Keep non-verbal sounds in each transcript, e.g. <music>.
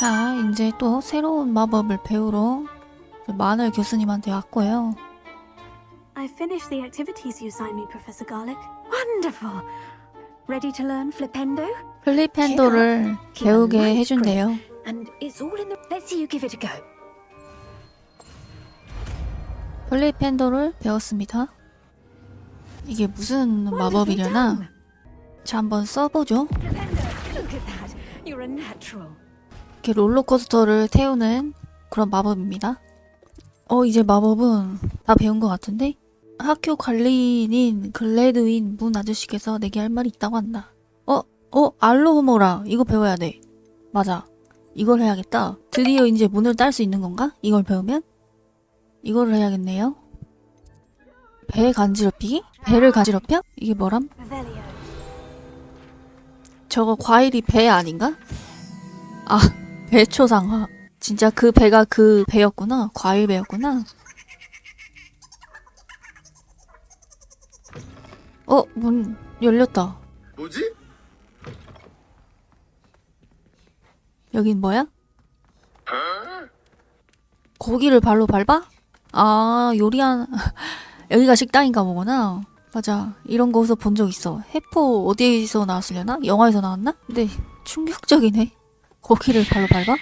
자, 이제 또 새로운 마법을 배우러 마늘 교수님한테 왔고요. I finished the activities you assigned me, Professor Garlic. Wonderful. Ready to learn Flipendo? 플리펜도를 배우게 해준대요. And it's all in the. Let's see you give it a go. 플리펜도를 배웠습니다. 이게 무슨 마법이려나? 자, 한번 써보죠. Flipendo, look at that. You're a natural. 이렇게 롤러코스터를 태우는 그런 마법입니다. 어, 이제 마법은 다 배운 것 같은데? 학교 관리인인 글래드윈 문 아저씨께서 내게 할 말이 있다고 한다. 어, 어, 알로호모라. 이거 배워야 돼. 맞아. 이걸 해야겠다. 드디어 이제 문을 딸 수 있는 건가? 이걸 배우면? 이거를 해야겠네요. 배 간지럽히기? 배를 간지럽혀? 이게 뭐람? 저거 과일이 배 아닌가? 아, 배초상화. 진짜 그 배가 그 배였구나. 과일 배였구나. 어, 문 열렸다. 뭐지? 여긴 뭐야? 고기를 발로 밟아? 아, 요리한, <laughs> 여기가 식당인가 보구나. 맞아. 이런 거 어디서 본 적 있어. 해포 어디에서 나왔으려나? 영화에서 나왔나? 근데 충격적이네. 고기를 발로 밟아?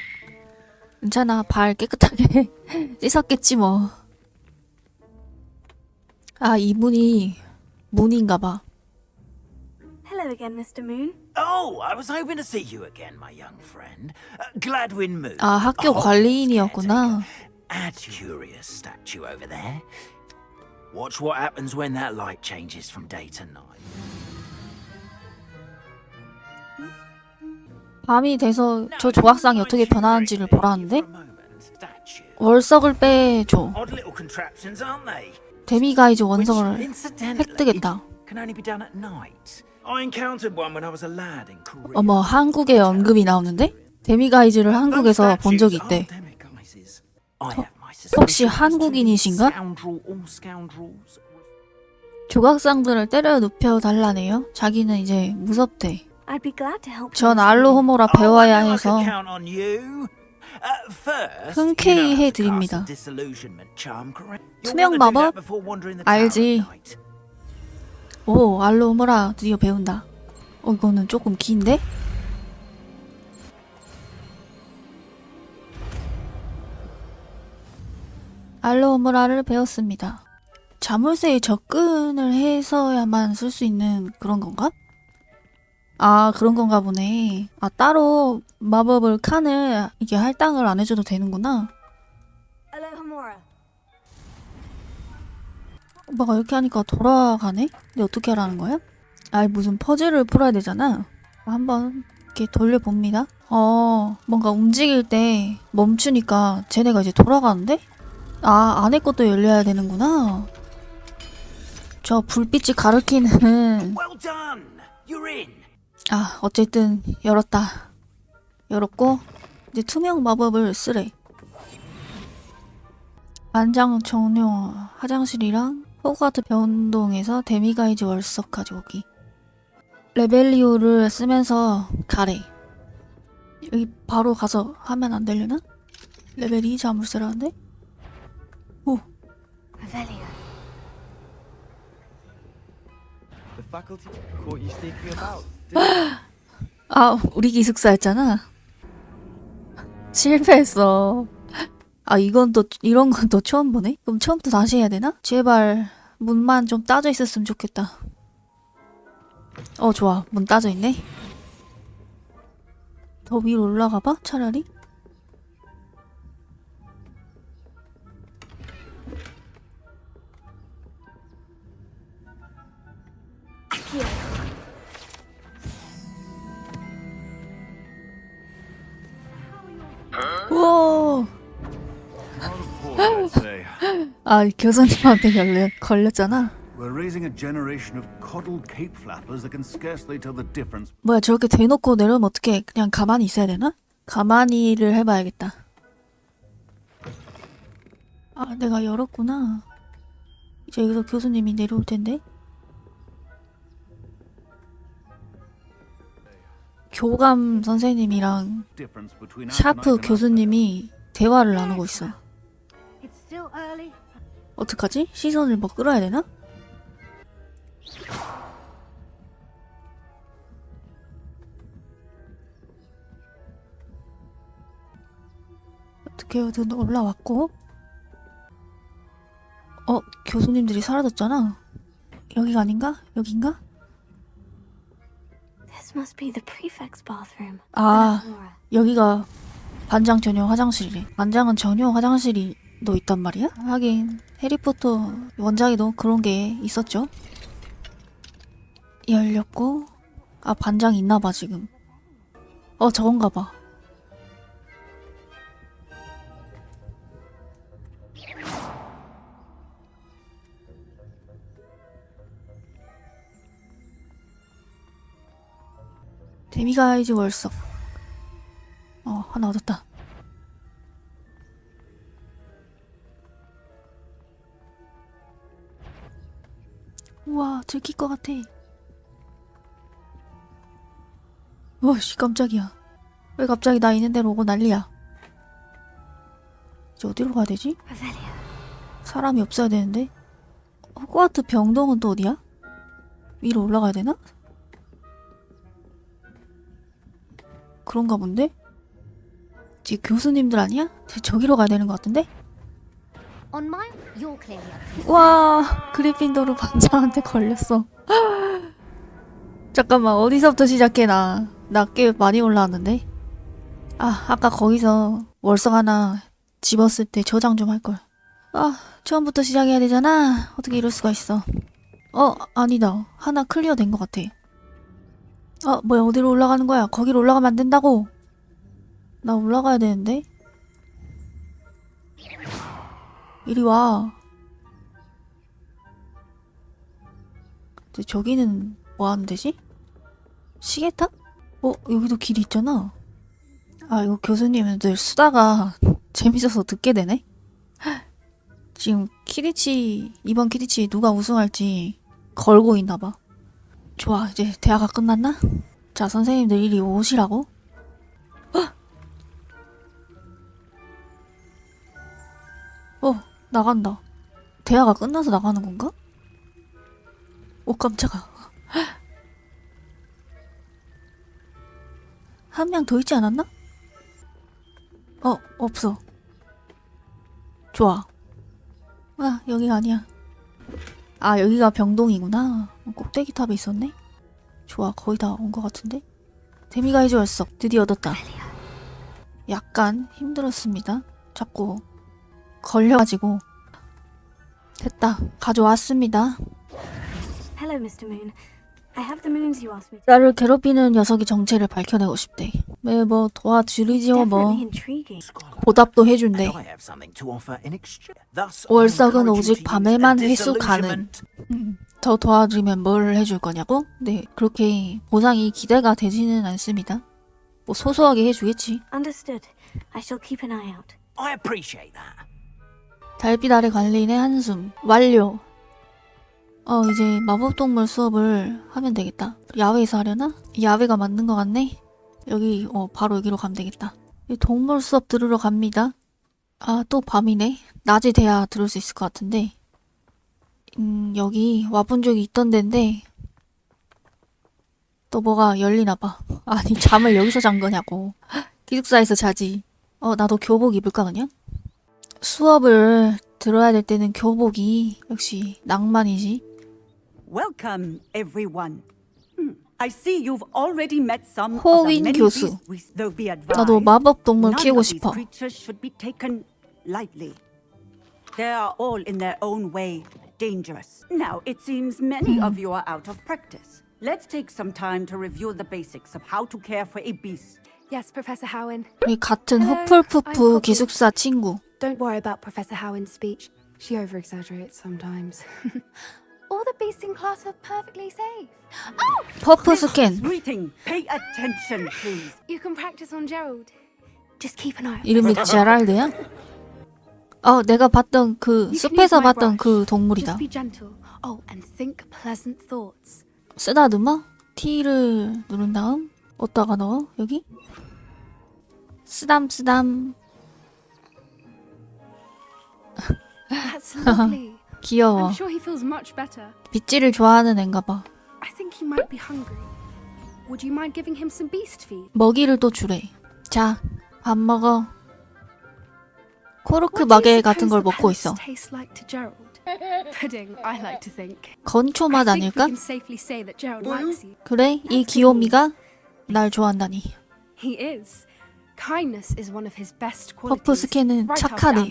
괜찮아. 발 깨끗하게 씻었겠지 뭐. 아, 이 문이 문인가 봐. Hello again, Mr. Moon. Oh, I was hoping to see you again, my young friend. Uh, Gladwin Moon. 아, 학교 Oh, 관리인이었구나. Add curious statue over there. Watch what happens when that light changes from day to night. 밤이 돼서 저 조각상이 어떻게 변하는지를 보라는데? 월석을 빼줘. 데미가이즈 Which, 원석을 획득했다. 어머, 한국의 언급이 나오는데? 데미가이즈를 한국에서 본 적이 있대. 혹시 한국인이신가? 조각상들을 때려 눕혀 달라네요. 자기는 이제 무섭대. I'd be glad to help. you, 전. 알로. 호모라 Oh, 배워야 해서 흔쾌히 해드립니다. 투명 마법? 알지. 오, 알로 호모라 드디어 배운다. 어, 이거는 조금 긴데? 알로 호모라를 배웠습니다. 자물쇠에 접근을 해서야만 쓸 수 있는 그런 건가? 아, 그런 건가 보네. 아, 따로 마법을 칸을 이게 할당을 안 해줘도 되는구나. 오빠가 이렇게 하니까 돌아가네? 근데 어떻게 하라는 거야? 아, 무슨 퍼즐을 풀어야 되잖아. 한번 이렇게 돌려봅니다. 어, 뭔가 움직일 때 멈추니까 쟤네가 이제 돌아가는데? 아, 안에 것도 열려야 되는구나. 저 불빛이 가리키는 Well done. You're in. 아, 어쨌든 열었다. 열었고 이제 투명 마법을 쓰래. 안장 정료 화장실이랑 호가트 변동에서 데미가이즈 월석 가져오기. 레벨리오를 쓰면서 가래. 여기 바로 가서 하면 안 되려나? 레벨 2 자물쇠라는데? 오, 아, 우리 기숙사였잖아. 실패했어. 아, 이건 또, 이런 건 또 처음 보네? 그럼 처음부터 다시 해야 되나? 제발, 문만 좀 따져 있었으면 좋겠다. 어, 좋아. 문 따져 있네. 더 위로 올라가 봐, 차라리. 우와! 아, 교수님한테 걸려, 걸렸잖아. We're raising a generation of coddled cape flappers that can scarcely tell the difference. 뭐야 저렇게 대놓고 내려오면 어떻게 그냥 가만히 있어야 되나? 가만히를 해봐야겠다. 아 내가 열었구나. 이제 여기서 교수님이 내려올 텐데. 교감 선생님이랑 샤프 교수님이 대화를 나누고 있어. 어떡하지? 시선을 뭐 끌어야 되나? 어떻게 눈 올라왔고 어 교수님들이 사라졌잖아 여기가 아닌가? 여긴가? Must be the prefect's bathroom. 아. 여기가 반장 전용 화장실이래 반장은 전용 화장실이 너 있단 말이야? 하긴 해리포터 원작에도 그런 게 있었죠 열렸고 아 반장 있나봐 지금 어 저건가 봐 데미가이즈 월석 어 하나 얻었다. 우와 들킬 것 같아. 와씨 깜짝이야. 왜 갑자기 나 있는 데로 오고 난리야? 이제 어디로 가야 되지? 사람이 없어야 되는데? 호그와트 병동은 또 어디야? 위로 올라가야 되나? 그런가 본데? 지금 교수님들 아니야? 저기로 가야 되는 것 같은데? 와 그리핀도르 반장한테 걸렸어. <laughs> 잠깐만 어디서부터 시작해? 나 나 꽤 많이 올라왔는데? 아 아까 거기서 월석 하나 집었을 때 저장 좀 할걸. 아 처음부터 시작해야 되잖아. 어떻게 이럴 수가 있어? 어 아니다. 하나 클리어 된 것 같아 어 뭐야 어디로 올라가는 거야 거기로 올라가면 안 된다고 나 올라가야 되는데 이리 와 근데 저기는 뭐 하는 데지? 시계탑? 어, 여기도 길이 있잖아. 아, 이거 교수님은 늘 수다가 <laughs> 재밌어서 듣게 되네? 지금 키리치, 이번 키리치 누가 우승할지 걸고 있나봐. 좋아, 이제 대화가 끝났나? 자, 선생님들 이리 오시라고? 헉! 어, 나간다. 대화가 끝나서 나가는 건가? 오 깜짝아 한 명 더 있지 않았나? 어 없어 좋아 아 여기가 아니야 아 여기가 병동이구나 꼭대기 탑에 있었네 좋아 거의 다 온 것 같은데 데미가이즈 월석 드디어 얻었다 약간 힘들었습니다 자꾸 걸려가지고 됐다 가져왔습니다 Hello, Mr. Moon. I have the moons you asked me to. 나를 괴롭히는 녀석이 정체를 밝혀내고 싶대. 네, 뭐 도와주리지요 뭐. Definitely intriguing. 보답도 해준대. I have something to offer in exchange. Thus, I 월석은 오직 to use 밤에만 회수 가능. disillusionment. 더 도와주면 뭘 해줄 거냐고? 네, 그렇게 보상이 기대가 되지는 않습니다. 뭐 소소하게 해주겠지. Understood. I shall keep an eye out. I appreciate that. 달빛 아래 관리인의 한숨 완료. 어 이제 마법동물 수업을 하면 되겠다. 야외에서 하려나? 야외가 맞는 것 같네. 여기 어 바로 여기로 가면 되겠다. 이 동물 수업 들으러 갑니다. 아 또 밤이네. 낮에 돼야 들을 수 있을 것 같은데. 음 여기 와본 적이 있던 데인데 또 뭐가 열리나 봐. 아니 잠을 여기서 잔 거냐고. 기숙사에서 자지. 어 나도 교복 입을까 그냥? 수업을 들어야 될 때는 교복이 역시 낭만이지. Welcome, everyone. Hmm, I see you've already met some of 호윈 the many 교수. beasts, though be 나도 마법 동물 키우고 싶어. creatures should be taken lightly. They are all in their own way dangerous. Now, it seems many of you are out of practice. Let's take some time to review the basics of how to care for a beast. Yes, Professor Howen. 우리 같은 Hello, 후플푸프 I'm Poppy. 기숙사 친구. Don't worry about Professor Howen's speech. She over exaggerates sometimes. <laughs> All the beasts in class are perfectly safe. 퍼프 스캔. Greeting, pay attention, please. You can practice on Gerald. Just keep an eye out. 이름이 제랄드야? <laughs> 어, 내가 봤던 그 숲에서 봤던 그. 동물이다. Oh. 쓰다듬어? T를 누른 다음 어디다가 넣어? 여기? 쓰담 쓰담. 귀여워. 빗질을 좋아하는 앤가 봐? 먹이를 또 주래 자 밥 먹어 코르크 마개 같은 걸 먹고 있어 Taste like to Gerald. Pudding, I like to think. 건초 맛 아닐까? can safely say that Gerald likes you. 그래 이 귀요미가 날 좋아한다니 He is. Kindness is one of his best 퍼프 qualities. 스캔은 착하네.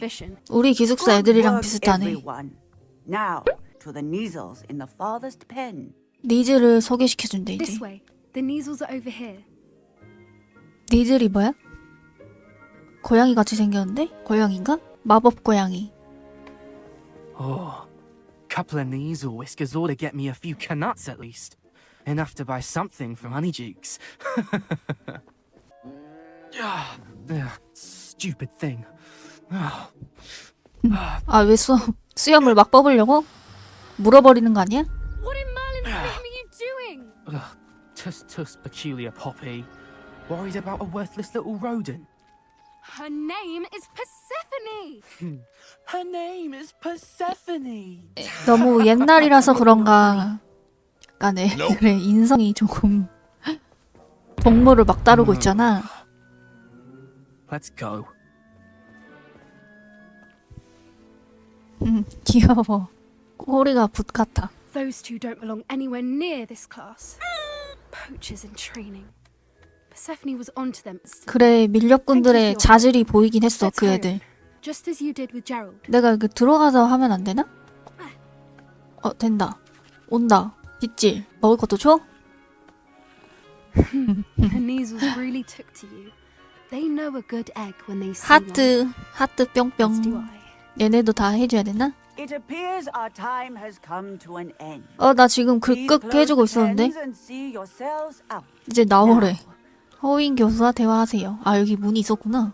우리 기숙사 애들이랑 비슷하네 everyone. Now to the Neasels in the farthest pen. 니즈를 소개시켜준대 이제 This way. The Neasels are over here. 니즐이 뭐야? 고양이 같이 생겼는데? 고양인가? 마법 고양이 Oh, couple of knees or whiskers ought to get me a few canuts at least. Enough to buy something from Honeydukes. Ah, ugh, stupid thing. Ah, 아 왜 수, 수염을 막 뽑으려고? 물어버리는 거 아니야? What in Merlin's name are you doing? ugh, tus tus peculiar poppy. Worried about a worthless little rodent. Her name is Persephone. Her name is Persephone. 너무 옛날이라서 그런가 약간 애들의 인성이 조금 동물을 막 다루고 있잖아 Let's go. 음, 귀여워 꼬리가 붓 같아 Those two don't belong anywhere near this class. Poachers in training. 그래 밀렵꾼들의 자질이 보이긴 했어 그. 애들 Just as you did with Gerald. 내가 이렇게 들어가서 하면 안 되나? 어 된다 온다 빗질 먹을 것도 줘? 하트 하트 뿅뿅. 얘네도 다 해줘야 되나? It appears our time has come to an end. 어나 지금 close 해주고 있었는데. 이제 나오래 허윈 교수와 대화하세요 아 여기 문이 있었구나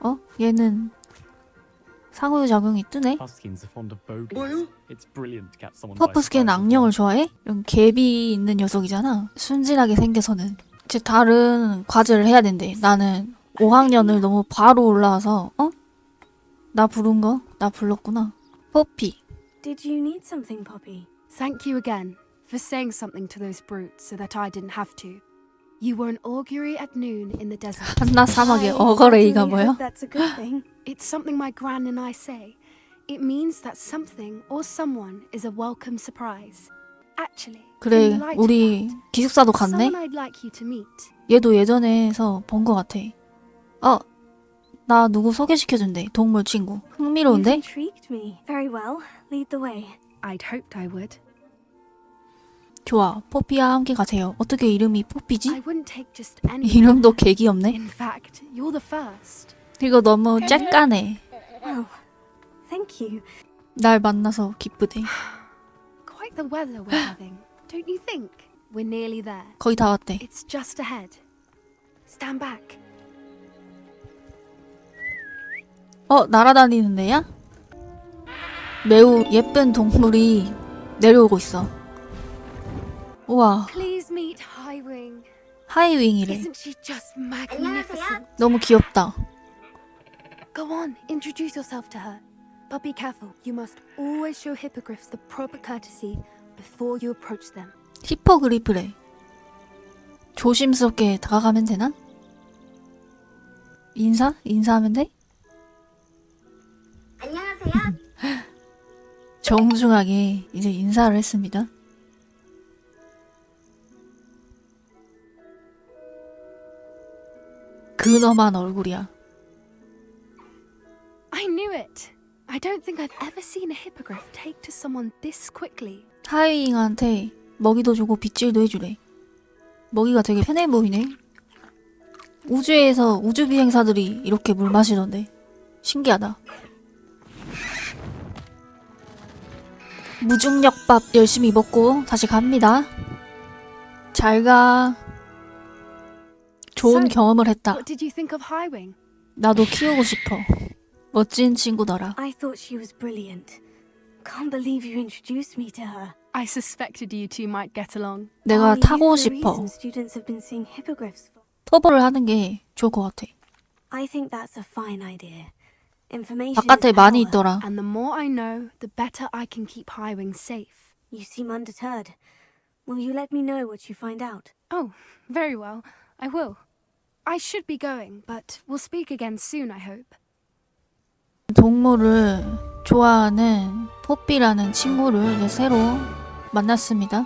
어? 얘는 상호작용이 뜨네? Catch someone by 퍼프스캔 악령을. 좋아해? 이런 갭이 있는 녀석이잖아 순진하게 생겨서는 제 다른 과제를 해야 된대 나는 5학년을 너무 바로 올라와서 어? 나 부른 거? 나 불렀구나 포피 Did you need something, Poppy? Thank you again for saying something to those brutes so that I didn't have to. You were an augury at noon in the desert. 한나 사막의 I 어거레이가 certainly 뭐야? hope That's a good thing. It's something my gran and I say. It means that something or someone is a welcome surprise. Actually, 그래 in light of 우리 that, 기숙사도 갔네? someone I'd like you to meet. 얘도 예전에서 본 것 같아 어? 나 누구 소개시켜준대 동물 친구 You've 흥미로운데? intrigued me. Very well. Lead the way. I'd hoped I would. 좋아 포피와 함께 가세요 어떻게 이름이 포피지? 이름도 개 귀엽네 the first. 이거 너무 쬐까네. 날 만나서 기쁘대. 거의 다 왔대. 어 날아다니는 애야? 매우 예쁜 동물이 내려오고 있어 우와. 하이윙이래 magnificent? 너무 귀엽다 Go on, introduce yourself to her. But be careful. You must always show hippogriffs the proper courtesy before you approach them. 히포그리프래 조심스럽게 다가가면 되나? 인사? 인사하면 돼? 안녕하세요. 정중하게 이제 인사를 했습니다 근엄한 얼굴이야 I knew it. I don't think I've ever seen a hippogriff take to someone this quickly. 하이잉한테 먹이도 주고 빗질도 해주래. 먹이가 되게 편해 보이네. 우주에서 우주 비행사들이 이렇게 물 마시던데 신기하다. 무중력밥 열심히 먹고 다시 갑니다. 잘 가. 좋은 So, 경험을 했다. What did you think of Highwing? 나도 키우고 싶어. 멋진 친구더라. I thought she was brilliant. Can't believe you introduced me to her. I suspected you two might get along. 내가 Are you 타고 the 싶어. reason students have been seeing hippogriffs for? 토벌을 하는 게 좋을 것 같아. I think that's a fine idea. Information 바깥에 is 많이 power. 있더라. And the more I know, the better I can keep Highwing safe. You seem undeterred. Will you let me know what you find out? Oh, very well. I will. I should be going, but we'll speak again soon, I hope. 동물을 좋아하는 포삐라는 친구를 이제 새로 만났습니다.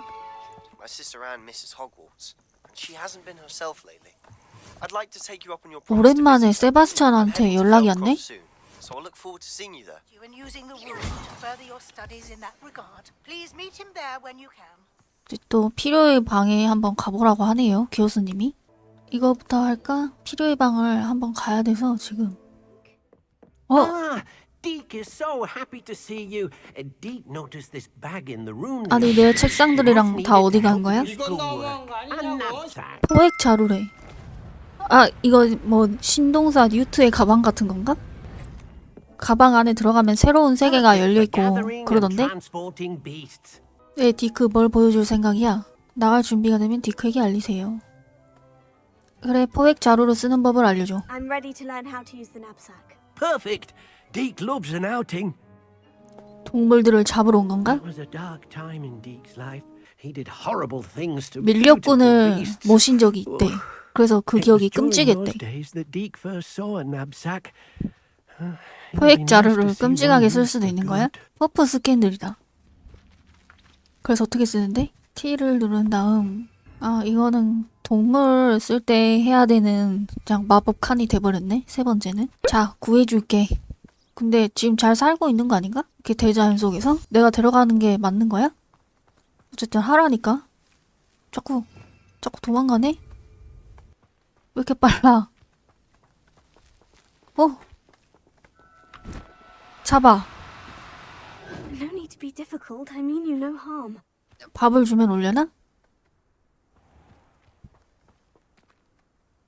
My sister Anne misses Hogwarts, and she hasn't been herself lately. I'd like to take you up on your promise to 오랜만에 visit. 세바스찬한테 I'm heading to 연락이 왔네. soon, So I'll look forward to seeing you there. you and using the room to further your studies in that regard. Please meet him there when you can. 이제 또 필요의 방에 한번 가보라고 하네요. 교수님이. 이거부터 할까? 필요의 방을 한번 가야 돼서 지금. 어, Ah, Deke is so happy to see you. Uh, Deke noticed this bag in the room. the 아니 other 내 day. 책상들이랑 다 어디 to 간 help 거야? with schoolwork. A knapsack. 포획 자루래. 아 이거 뭐 신동사 뉴트의 가방 같은 건가? 가방 안에 들어가면 새로운 세계가 열려 있고 Gathering and 그러던데. transporting beasts. 네, 디크 뭘 보여줄 생각이야? 나갈 준비가 되면 디크에게 알리세요. 그래, 포획 자루로 쓰는 법을 알려줘. I'm ready to learn how to use the knapsack. Perfect. Deke loves an outing. 동물들을 잡으러 온 건가? It was a dark time in Deke's life. He did horrible things to beautiful 밀렵꾼을 beasts. 모신 적이 있대. 그래서 그 It was 기억이 during 끔찍했대. those days that Deke first saw a knapsack. Uh, it'd be 포획 nice 자루를 to see 끔찍하게 one 쓸 used 수도 for 있는 거야? good. 퍼프 스캔들이다. 그래서 어떻게 쓰는데? T를 누른 다음 아 이거는 동물 쓸 때 해야 되는 그냥 마법 칸이 돼버렸네 세 번째는 자 구해줄게 근데 지금 잘 살고 있는 거 아닌가? 이렇게 대자연 속에서 내가 데려가는 게 맞는 거야? 어쨌든 하라니까 자꾸 자꾸 도망가네 왜 이렇게 빨라 어 잡아 No need to be difficult. I mean you no harm. 밥을 주면 올려나?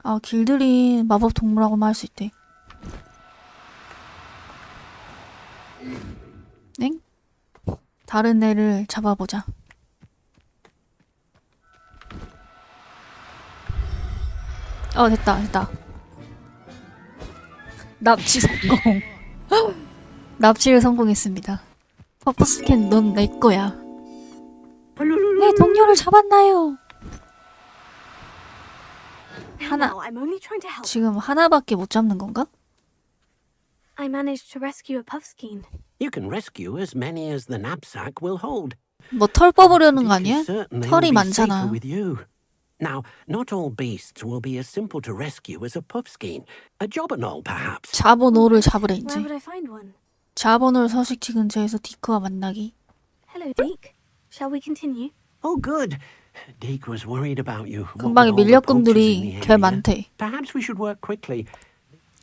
아, 길들인 마법 동물하고만 할 수 있대. 엥? 다른 애를 잡아보자. 어, 됐다, 됐다. 납치 성공. <laughs> 납치를 성공했습니다. 퍼프 스캔 넌 내 거야. 네, 동료를 잡았나요? 하나, No, I'm only trying to help. 지금 하나밖에 못 잡는 건가? I managed to rescue a puffskein. You can rescue as many as the knapsack will hold. 뭐 털 뽑으려는 거 Dick 아니야? is certain they 털이 will be safer 많잖아. with you. Now, not all beasts will be as simple to rescue as a puffskein. A jobberknoll, perhaps. 자보노를 잡으래 Where 이제. would I find one? 자보노를 서식지 근처에서 디크와 만나기. Hello, Deke. Shall we continue? Oh, good. Deke was worried about you. what 금방에 the 개. 많대. Perhaps we should work quickly.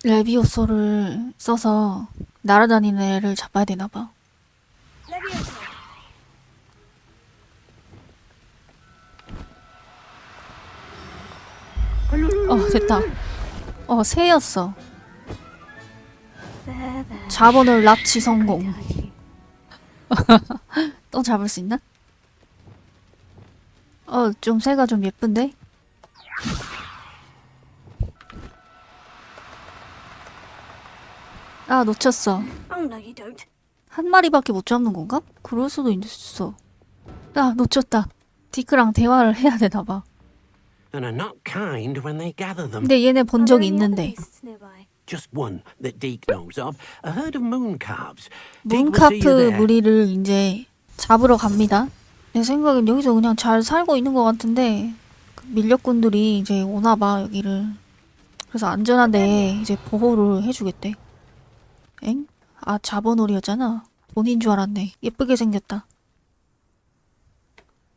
레비오소를 써서 날아다니는 애를 잡아야 되나 봐. 어 됐다. 어 새였어. 자본을 납치 성공. 또 잡을 수 있나? 어, 좀 새가 좀 예쁜데? 아, 놓쳤어. Oh no, you don't. 한 마리밖에 못 잡는 건가? 그럴 수도 있어. 아, 놓쳤다. 디크랑 대화를 해야 되나 봐. And are not kind when they gather them. 근데 얘네 본 적이 있는데. beasts nearby? Just one that Deke knows of. A herd of moon calves. Deke will see you 문카프. 무리를 이제 잡으러 갑니다. 내 생각엔 여기서 그냥 잘 살고 있는 것 같은데 그 밀렵꾼들이 이제 오나 봐 여기를. 그래서 안전한데 이제 보호를 해주겠대. 엥? 아 자본놀이였잖아. 돈인 줄 알았네. 예쁘게 생겼다.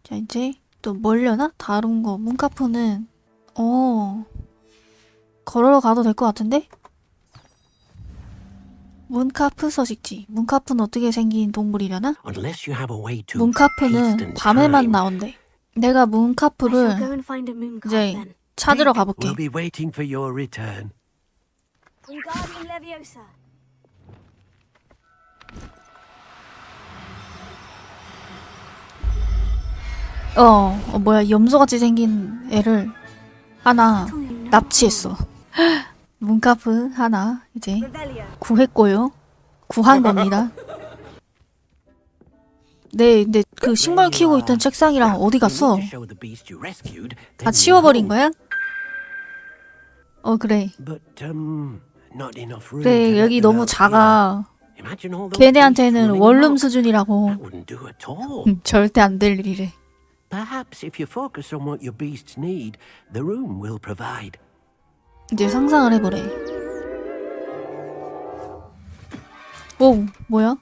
자 이제 또 멀려나? 다른 거 문카프는 어 걸어 가도 될 것 같은데? 문카프 서식지. 문카프는 어떻게 생긴 동물이려나? Unless you have a way to 문카프는 밤에만. 나온대. 내가 I shall go 문카프를 and find a moon calf 이제 then. 찾으러 가볼게. will be waiting for your return. Wingardium Leviosa. 어, 어 뭐야 염소같이 생긴 애를 하나 납치했어. 문카프 하나 이제 구했고요. 구한 겁니다. 네, 근데 그 식물 키우고 있던 책상이랑 어디 갔어? 다 치워버린 거야? 어 그래. um, 그래 여기 너무 작아. 걔네한테는 원룸. 수준이라고. 음, 절대 안 될 일이래. Perhaps if you focus on what your beasts need, the room will provide. 이제 상상을 해보래. 오, 뭐야?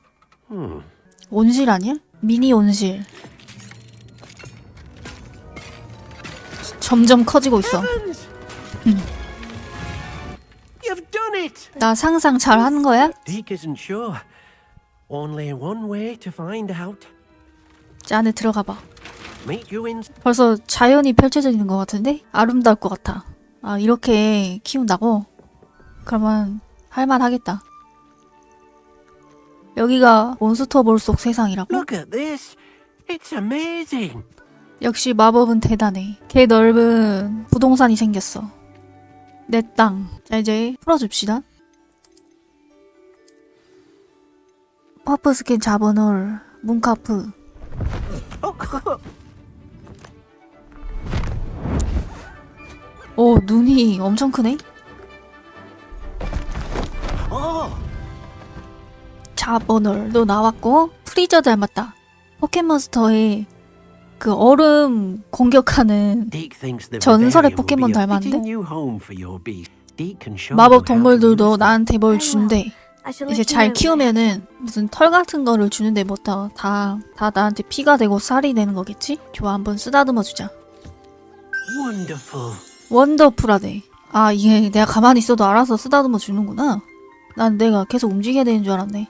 Hmm. 온실 아니야? 미니 온실. 점점 커지고 있어. It! 나 상상 잘 하는 거야? 자, 안에 들어가 봐. 벌써 자연이 펼쳐져 있는 것 같은데? 아름다울 것 같아. 아, 이렇게 키운다고? 그러면 할만하겠다. 여기가 몬스터 볼 속 세상이라고? Look at this. It's amazing. 역시 마법은 대단해. 개 넓은 부동산이 생겼어. 내 땅. 자, 이제 풀어줍시다. 퍼프 스킨 자본홀, 문카프. <laughs> 오, 눈이 엄청 크네? Oh, 자본홀도 나왔고, 프리저 닮았다. 포켓몬스터의 그 얼음 공격하는 전설의 포켓몬 닮았는데? 마법 동물들도. 나한테 뭘 준대. 이제 잘. 키우면은 무슨 털 같은 거를 주는데 뭐다 다, 다 나한테 피가 되고 살이 되는 거겠지? 좋아 한번 쓰다듬어 주자. Wonderful. 원더풀하대. 아 이게 내가 가만히 있어도 알아서 쓰다듬어 주는구나. 난 내가 계속 움직여야 되는 줄 알았네.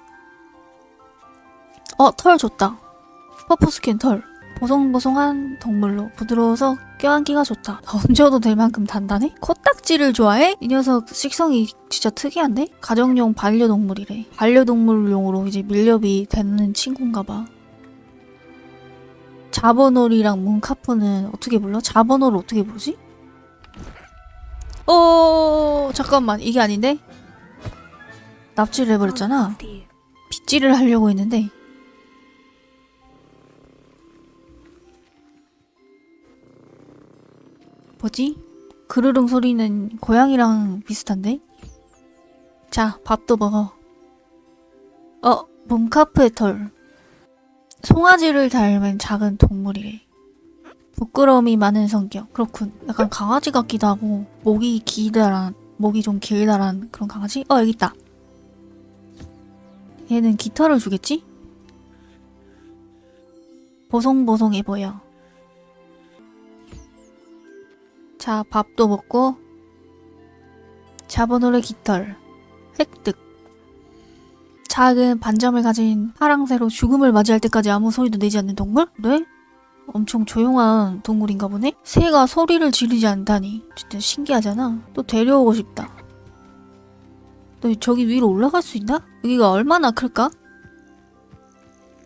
어 털 좋다. 퍼프스킨 털. 보송보송한 동물로 부드러워서 껴안기가 좋다. <laughs> 얹어도 될 만큼 단단해? 코딱지를 좋아해? 이 녀석 식성이 진짜 특이한데? 가정용 반려동물이래. 반려동물용으로 이제 밀렵이 되는 친구인가 봐. 자버놀이랑 문카프는 어떻게 불러? 자버놀을 어떻게 부르지? 어 잠깐만 이게 아닌데? 납치를 해버렸잖아. 빗질을 하려고 했는데 뭐지? 그르릉 소리는 고양이랑 비슷한데? 자, 밥도 먹어. 어, 몽카프의 털. 송아지를 닮은 작은 동물이래. 부끄러움이 많은 성격. 그렇군. 약간 강아지 같기도 하고, 목이 길다란, 목이 좀 길다란 그런 강아지? 어, 여기 있다. 얘는 깃털을 주겠지? 보송보송해 보여. 자, 밥도 먹고 자본호의 깃털 획득. 작은 반점을 가진 파랑새로 죽음을 맞이할 때까지 아무 소리도 내지 않는 동물? 그래? 엄청 조용한 동물인가 보네? 새가 소리를 지르지 않다니 진짜 신기하잖아. 또 데려오고 싶다. 너 저기 위로 올라갈 수 있나? 여기가 얼마나 클까?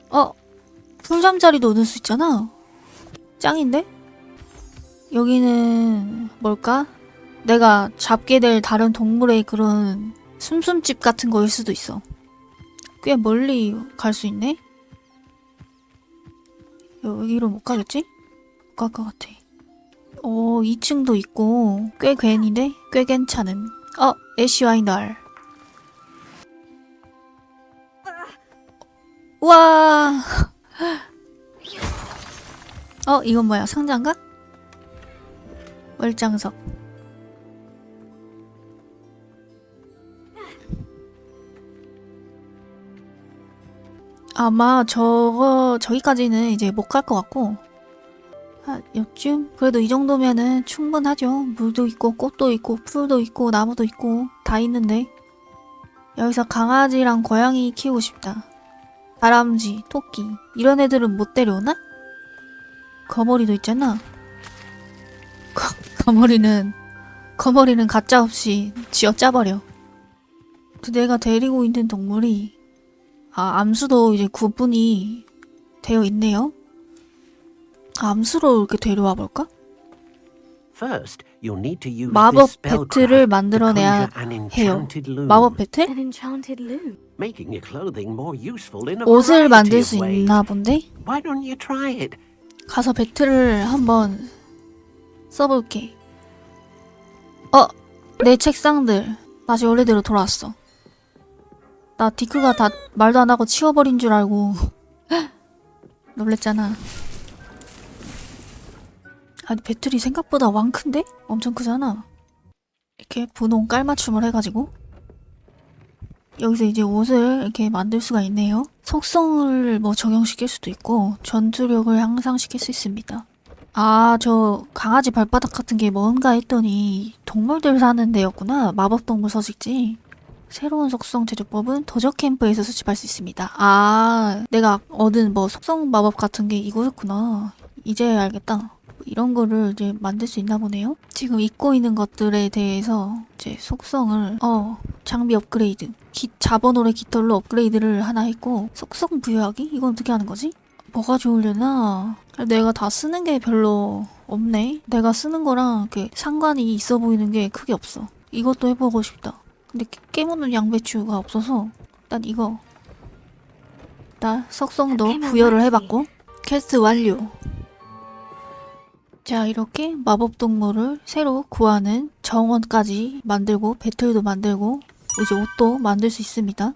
어? 풀잠자리도 얻을 수 있잖아. 짱인데? 여기는 뭘까? 내가 잡게 될 다른 동물의 그런 숨숨집 같은 거일 수도 있어. 꽤 멀리 갈 수 있네? 여기로 못 가겠지? 못 갈 것 같아. 어, 2층도 있고, 꽤 괜인데? 꽤 괜찮음. 어, 애쉬 와이날. 우와! <laughs> 어, 이건 뭐야? 상자인가? 월장석. 아마 저거 저기까지는 이제 못 갈 것 같고 한 요쯤 그래도 이 정도면은 충분하죠. 물도 있고 꽃도 있고 풀도 있고 나무도 있고 다 있는데 여기서 강아지랑 고양이 키우고 싶다. 다람쥐, 토끼 이런 애들은 못 데려오나? 거머리도 있잖아. 거, <laughs> 거머리는 거머리는 가짜 없이 쥐어 짜버려. 그 내가 데리고 있는 동물이 아 암수도 이제 구분이 되어 있네요. 암수로 이렇게 데려와 볼까? First, you'll need to use 마법 배틀을 만들어내야 해요. 마법 배틀? 옷을 만들 수. 있나 본데? 가서 배틀을 한번 써볼게. 어, 내 책상들 다시 원래대로 돌아왔어. 나 디크가 다 말도 안 하고 치워버린 줄 알고 <laughs> 놀랬잖아. 아니 배틀이 생각보다 왕 큰데? 엄청 크잖아. 이렇게 분홍 깔맞춤을 해가지고 여기서 이제 옷을 이렇게 만들 수가 있네요. 속성을 뭐 적용시킬 수도 있고 전투력을 향상시킬 수 있습니다. 아, 저 강아지 발바닥 같은 게 뭔가 했더니 동물들 사는 데였구나. 마법 동물 서식지. 새로운 속성 제조법은 도적 캠프에서 수집할 수 있습니다. 아, 내가 얻은 뭐 속성 마법 같은 게 이거였구나. 이제 알겠다. 이런 거를 이제 만들 수 있나 보네요. 지금 입고 있는 것들에 대해서 이제 속성을 어 장비 업그레이드, 기, 자본오래 깃털로 업그레이드를 하나 했고 속성 부여하기 이건 어떻게 하는 거지? 뭐가 좋으려나? 내가 다 쓰는 게 별로 없네. 내가 쓰는 거랑 이렇게 상관이 있어 보이는 게 크게 없어. 이것도 해보고 싶다. 근데 깨- 깨무는 양배추가 없어서 일단 이거 일단 속성도 부여를 해봤고 퀘스트 완료. 자 이렇게 마법 동물을 새로 구하는 정원까지 만들고 배틀도 만들고 이제 옷도 만들 수 있습니다.